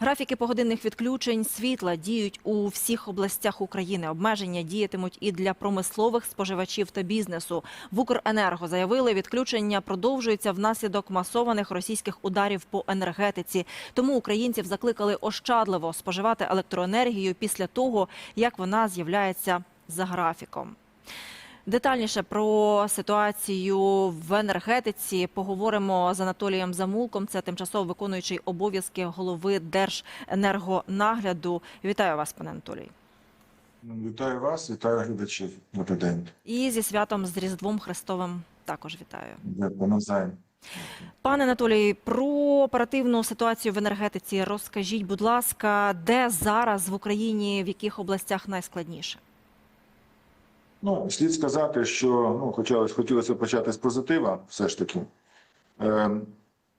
Графіки погодинних відключень світла діють у всіх областях України. Обмеження діятимуть і для промислових споживачів та бізнесу. В Укренерго заявили, відключення продовжуються внаслідок масованих російських ударів по енергетиці. Тому українців закликали ощадливо споживати електроенергію після того, як вона з'являється за графіком. Детальніше про ситуацію в енергетиці поговоримо з Анатолієм Замулком. Це тимчасово виконуючий обов'язки голови Держенергонагляду. Вітаю вас, пане Анатолій. Вітаю вас, вітаю глядачів. Добрий день. І зі святом з Різдвом Христовим також вітаю. Дякую навзаєм. Пане Анатолій, про оперативну ситуацію в енергетиці розкажіть, будь ласка, де зараз в Україні, в яких областях найскладніше? Ну, слід сказати, що ну, хотілося, хотілося почати з позитива, все ж таки. Е,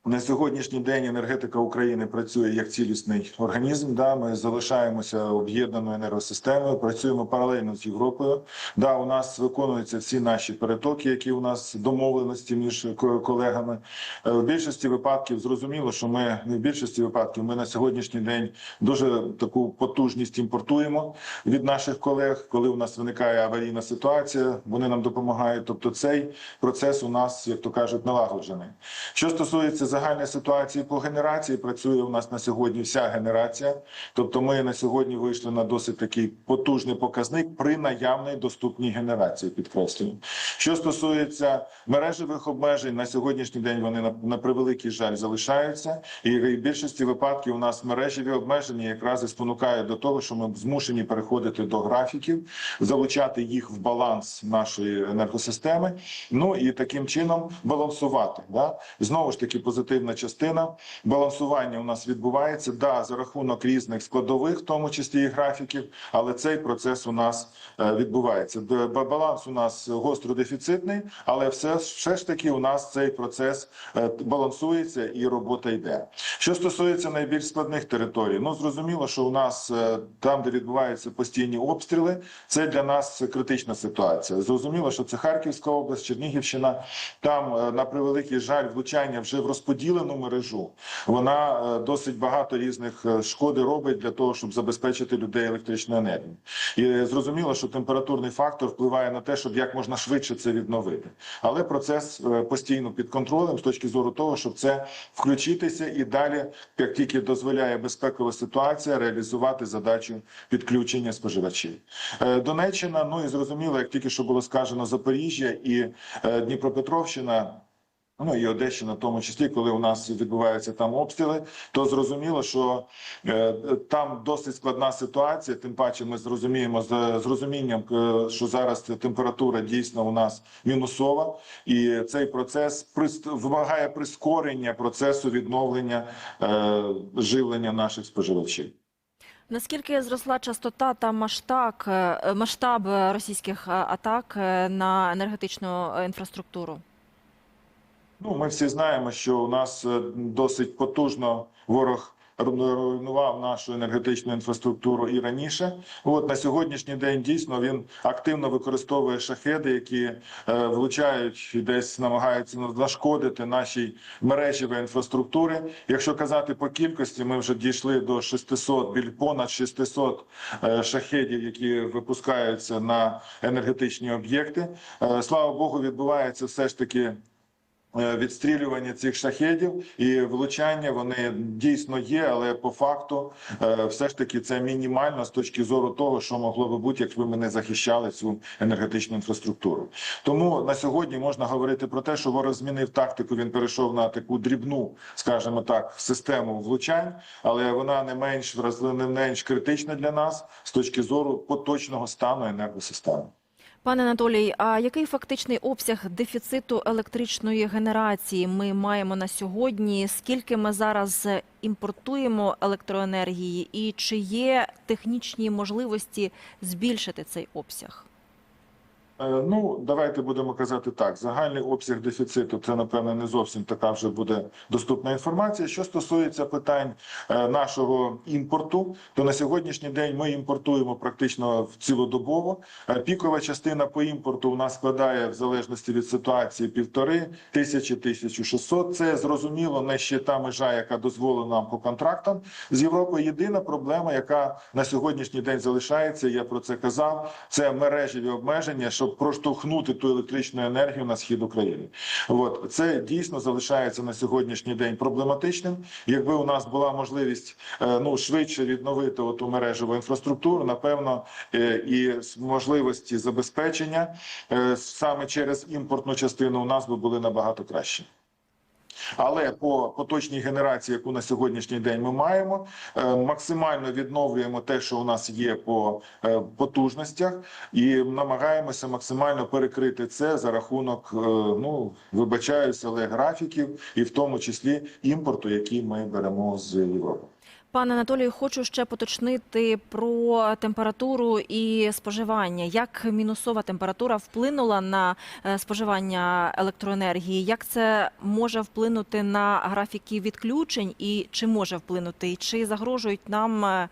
на сьогоднішній день енергетика України працює як цілісний організм. Да, ми залишаємося об'єднаною енергосистемою, працюємо паралельно з Європою. Да, у нас виконуються всі наші перетоки, які у нас домовленості між колегами. Е, В більшості випадків зрозуміло, що ми не в більшості випадків ми на сьогоднішній день дуже таку потужність імпортуємо від наших колег. Коли у нас виникає аварійна ситуація, вони нам допомагають. Тобто, цей процес у нас, як то кажуть, налагоджений. Що стосується загальної ситуації по генерації, працює у нас на сьогодні вся генерація. Тобто, ми на сьогодні вийшли на досить такий потужний показник при наявній доступній генерації. Підкреслюю. Що стосується мережевих обмежень, на сьогоднішній день вони на, на превеликий жаль залишаються, і в більшості випадків у нас мережеві обмеження якраз і спонукають до того, що ми змушені переходити до графіків, залучати їх в баланс нашої енергосистеми. Ну і таким чином балансувати. Да? Знову ж таки, позитивна частина балансування у нас відбувається. Да, за рахунок різних складових, в тому числі і графіків, але цей процес у нас е, відбувається. Баланс у нас гостро дефіцитний, але все, все ж таки у нас цей процес е, балансується і робота йде. Що стосується найбільш складних територій, ну зрозуміло, що у нас е, там, де відбуваються постійні обстріли, це для нас критична ситуація. Зрозуміло, що це Харківська область, Чернігівщина. Там на превеликий жаль влучання вже в розподілену мережу. Вона е, досить багато різних е, шкоди робить для того, щоб забезпечити людей електричною енергією. І зрозуміло, що температурний фактор впливає на те, щоб як можна швидше це відновити. Але процес е, постійно під контролем з точки зору того, щоб це включитися і далі, як тільки дозволяє безпекова ситуація, реалізувати задачу підключення споживачів. Донеччина, ну і зрозуміло, як тільки що було сказано, Запоріжжя і Дніпропетровщина. Ну і Одещина, в тому числі, коли у нас відбуваються там обстріли, то зрозуміло, що е, там досить складна ситуація. Тим паче, ми зрозуміємо з, розумінням, е, що зараз температура дійсно у нас мінусова, і цей процес вимагає прискорення процесу відновлення е, живлення наших споживачів. Наскільки зросла частота та масштаб, е, масштаб російських е, атак на енергетичну інфраструктуру? Ну, ми всі знаємо, що у нас е, досить потужно ворог руйнував нашу енергетичну інфраструктуру і раніше. От на сьогоднішній день дійсно він активно використовує шахеди, які е, влучають десь намагаються нашкодити нашій мережевій інфраструктури. Якщо казати по кількості, ми вже дійшли до 600, біль понад 600 е, шахедів, які випускаються на енергетичні об'єкти. Е, Слава Богу, відбувається все ж таки відстрілювання цих шахедів і влучання вони дійсно є, але по факту е, все ж таки це мінімально з точки зору того, що могло би бути, якщо ми не захищали цю енергетичну інфраструктуру. Тому на сьогодні можна говорити про те, що ворог змінив тактику. Він перейшов на таку дрібну, скажімо так, систему влучань, але вона не менш вразлива, не менш критична для нас з точки зору поточного стану енергосистеми. Пане Анатолій, а який фактичний обсяг дефіциту електричної генерації ми маємо на сьогодні? Скільки ми зараз е, імпортуємо електроенергії, і чи є технічні можливості збільшити цей обсяг? Е, Ну, давайте будемо казати так. Загальний обсяг дефіциту це, напевно, не зовсім така вже буде доступна інформація. Що стосується питань е, нашого імпорту, то на сьогоднішній день ми імпортуємо практично цілодобово. Е, Пікова частина по імпорту у нас складає в залежності від ситуації півтори тисячі, тисячу шістсот. Це зрозуміло не ще та межа, яка дозволена нам по контрактам з Європою. Єдина проблема, яка на сьогоднішній день залишається, я про це казав. Це мережеві обмеження, щоб проштовхнути ту електричну енергію на схід України. От це дійсно залишається на сьогоднішній день проблематичним. Якби у нас була можливість е, ну швидше відновити оту мережеву інфраструктуру, напевно, е, і можливості забезпечення е, саме через імпортну частину у нас би були набагато кращі. Але по поточній генерації, яку на сьогоднішній день ми маємо, е, максимально відновлюємо те, що у нас є по е, потужностях, і намагаємося максимально перекрити це за рахунок, е, ну вибачаюся, але графіків, і в тому числі імпорту, який ми беремо з Європи. Пане Анатолію, хочу ще поточнити про температуру і споживання. Як мінусова температура вплинула на е, споживання електроенергії? Як це може вплинути на графіки відключень і чи може вплинути? Чи загрожують нам е,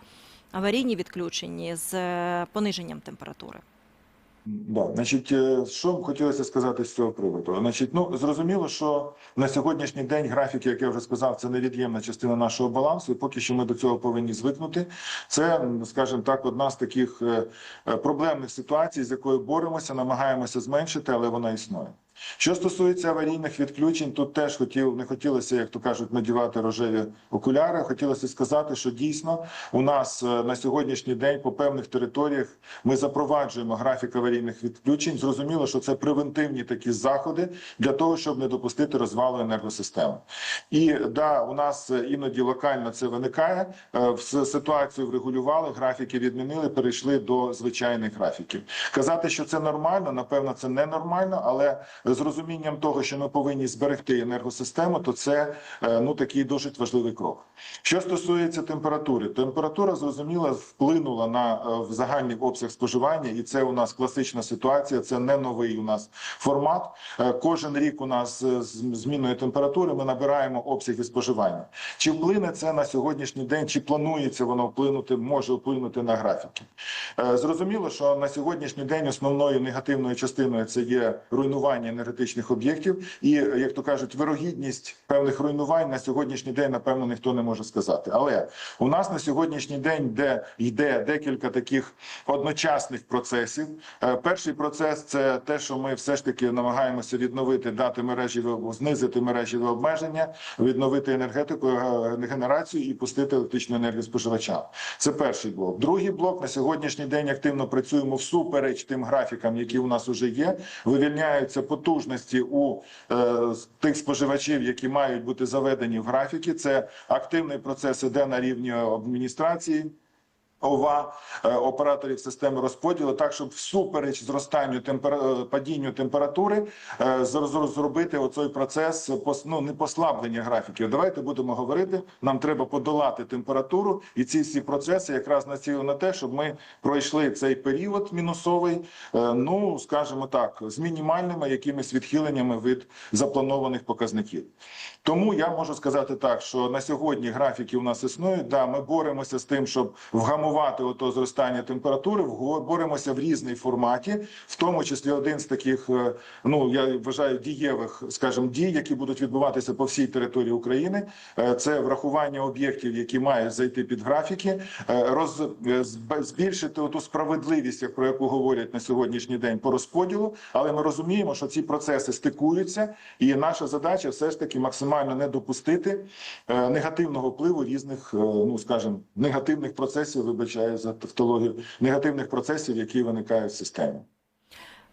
аварійні відключення з е, пониженням температури? Да, значить, е, що хотілося сказати з цього приводу? Значить, ну зрозуміло, що на сьогоднішній день графік, як я вже сказав, це невід'ємна частина нашого балансу. І поки що ми до цього повинні звикнути. Це, скажімо так, одна з таких е, е, проблемних ситуацій, з якою боремося, намагаємося зменшити, але вона існує. Що стосується аварійних відключень, тут теж хотів не хотілося, як то кажуть, надівати рожеві окуляри. Хотілося сказати, що дійсно у нас е, на сьогоднішній день по певних територіях ми запроваджуємо графік аварійних відключень. Зрозуміло, що це превентивні такі заходи для того, щоб не допустити розвалу енергосистеми. І да, у нас е, іноді локально це виникає. Е, в Ситуацію врегулювали, графіки відмінили, перейшли до звичайних графіків. Казати, що це нормально, напевно, це не нормально, але з розумінням того, що ми повинні зберегти енергосистему, то це е, ну такий досить важливий крок. Що стосується температури, температура зрозуміло вплинула на е, в загальний обсяг споживання, і це у нас класична ситуація. Це не новий у нас формат. Е, Кожен рік у нас з зміною температури ми набираємо обсяги споживання. Чи вплине це на сьогоднішній день? Чи планується воно вплинути? Може вплинути на графіки? Зрозуміло, що на сьогоднішній день основною негативною частиною це є руйнування енергетичних об'єктів, і як то кажуть, вирогідність певних руйнувань на сьогоднішній день, напевно, ніхто не може сказати. Але у нас на сьогоднішній день, де йде декілька таких одночасних процесів. Е, Перший процес це те, що ми все ж таки намагаємося відновити, дати мережеві, знизити мережеві обмеження, відновити енергетику, е, генерацію і пустити електричну енергію споживачам. Це перший блок. Другий блок на сьогоднішній день активно працюємо всупереч тим графікам, які у нас вже є. Вивільняються потужності у е, тих споживачів, які мають бути заведені в графіки. Це активний процес іде на рівні адміністрації. ОВА е, операторів системи розподілу, так щоб всупереч зростанню темпера... е, падінню температури е, зр- зр- зробити оцей процес ну, не послаблення графіків. Давайте будемо говорити. Нам треба подолати температуру, і ці всі процеси якраз націлені на те, щоб ми пройшли цей період мінусовий. Ну скажімо так, з мінімальними якимись відхиленнями від запланованих показників. Тому я можу сказати так, що на сьогодні графіки у нас існують. Да, ми боремося з тим, щоб вгамувати ото зростання температури. боремося в різній форматі, в тому числі один з таких, е, ну я вважаю, дієвих, скажімо, дій, які будуть відбуватися по всій території України. е, Це врахування об'єктів, які мають зайти під графіки, е, роз збільшити оту справедливість, про яку говорять на сьогоднішній день по розподілу. Але ми розуміємо, що ці процеси стикуються, і наша задача все ж таки максимально не допустити е, негативного впливу різних, е, ну скажімо, негативних процесів, вибачаю за тавтологію, негативних процесів, які виникають в системі.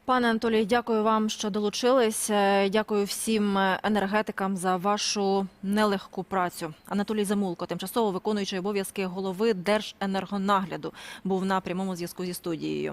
Пане Анатолію, дякую вам, що долучились. Е, Дякую всім енергетикам за вашу нелегку працю. Анатолій Замулко, тимчасово виконуючий обов'язки голови Держенергонагляду, був на прямому зв'язку зі студією.